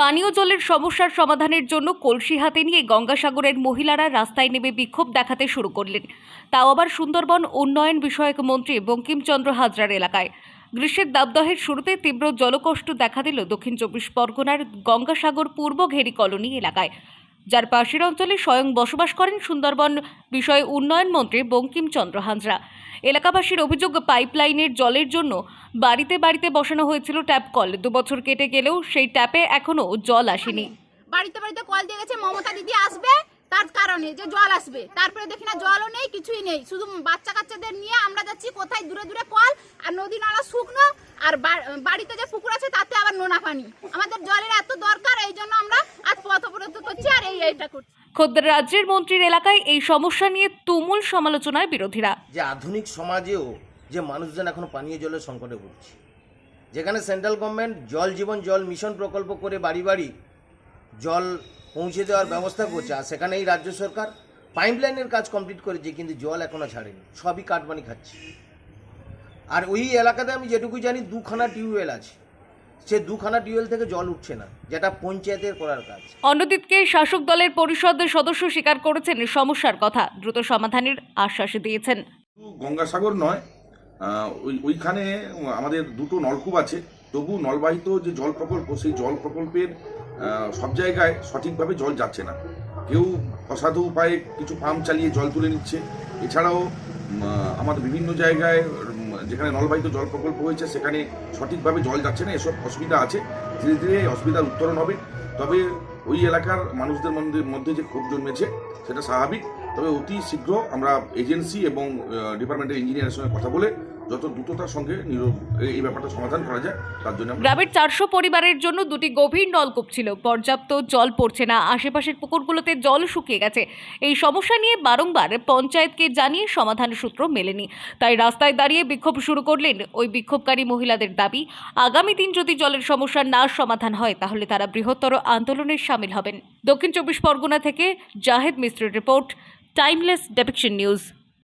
পানীয় জলের সমস্যার সমাধানের জন্য কলসি হাতে নিয়ে গঙ্গাসাগরের মহিলারা রাস্তায় নেমে বিক্ষোভ দেখাতে শুরু করলেন। তাও আবার সুন্দরবন উন্নয়ন বিষয়ক মন্ত্রী বঙ্কিমচন্দ্র হাজরার এলাকায়। গ্রীষ্মের দাবদাহের শুরুতে তীব্র জলকষ্ট দেখা দিল দক্ষিণ চব্বিশ পরগনার গঙ্গাসাগর পূর্ব ঘেরি কলোনি এলাকায়। যার পাশের অঞ্চলে স্বয়ং বসবাস করেন সুন্দরবন বিষয় উন্নয়ন মন্ত্রী বঙ্কিমচন্দ্র হাজরা। এলাকাবাসীর অভিযোগ, পাইপলাইনের জলের জন্য বাড়িতে বাড়িতে বসানো হয়েছিল ট্যাপ কল। দুবছর কেটে গেলেও সেই ট্যাপে এখনও জল আসেনি। বাড়িতে বাড়িতে কল দিয়ে গেছে, মমতা দিদি আসবে তার কারণে যে জল আসবে। তারপরে দেখি না জলও নেই, কিছুই নেই। শুধু বাচ্চা কাচ্চাদের নিয়ে আমরা যাচ্ছি, কোথায় দূরে দূরে কল আর নদী নালা শুকনো আর বাড়িতে যে পুকুর আছে তাতে আবার নোনা পানি। আমাদের জলের এত দরকার, এই জন্য আমরা করছি। খোদ রাজ্যের মন্ত্রীর এলাকায় এই সমস্যা নিয়ে তুমুল সমালোচনায় বিরোধীরা। যে আধুনিক সমাজেও যে মানুষজন এখন পানীয় জলের সংকটে ভুগছে যেখানে সেন্ট্রাল গভর্নমেন্ট জল জীবন জল মিশন প্রকল্প করে বাড়ি বাড়ি জল পৌঁছে দেওয়ার ব্যবস্থা করছে আর সেখানে এই রাজ্য সরকার পাইপলাইনের কাজ কমপ্লিট করেছে কিন্তু জল এখনও ছাড়েনি সবই কাটমানি খাচ্ছে। আর ওই এলাকাতে আমি যেটুকু জানি দুখানা টিউবওয়েল আছে। সে দুখানা টিউবওয়েল থেকে জল উঠছে না যেটা পঞ্চায়েতের করার কাজ। অন্যদিকে শাসক দলের পরিষদ সদস্য স্বীকার করেছেন সমস্যার কথা দ্রুত সমাধানের আশ্বাস দিয়েছেন। গঙ্গাসাগর নয় ওই ওইখানে আমাদের দুটো নলকূপ আছে তবু নলবাহিত যে জল প্রকল্প সেই জল প্রকল্পের সব জায়গায় সঠিকভাবে জল যাচ্ছে না। কেউ অসাধু উপায়ে কিছু পাম্প চালিয়ে জল তুলে নিচ্ছে। এছাড়াও আমাদের বিভিন্ন জায়গায় যেখানে নলবাহিত জল প্রকল্প হয়েছে, সেখানে সঠিকভাবে জল যাচ্ছে না, এসব অসুবিধা আছে। ধীরে ধীরে অসুবিধার উত্তরণ হবে। তবে ওই এলাকার মানুষদের মধ্যে যে ক্ষোভ জন্মেছে, সেটা স্বাভাবিক। তবে অতি শীঘ্র আমরা এজেন্সি এবং ডিপার্টমেন্টের ইঞ্জিনিয়ারের সঙ্গে কথা বলে যত দ্রুততার সঙ্গে এই- ব্যাপারটা সমাধান করা যায়, তার জন্য গ্রামের চারশো পরিবারের জন্য দুটি গভীর নলকূপ ছিল। পর্যাপ্ত জল পড়ছে না, আশেপাশের পুকুরগুলোতে জল শুকিয়ে গেছে। এই সমস্যা নিয়ে বারংবার পঞ্চায়েতকে জানিয়ে সমাধান সূত্র মেলেনি। তাই রাস্তায় দাঁড়িয়ে বিক্ষোভ শুরু করলেন ওই বিক্ষোভকারী মহিলাদের দাবি, আগামী দিন যদি জলের সমস্যার না সমাধান হয়, তাহলে তারা বৃহত্তর আন্দোলনে সামিল হবেন। দক্ষিণ চব্বিশ পরগনা থেকে জাহেদ মিস্ত্রির রিপোর্ট, টাইমলেস ডেপিকশন নিউজ।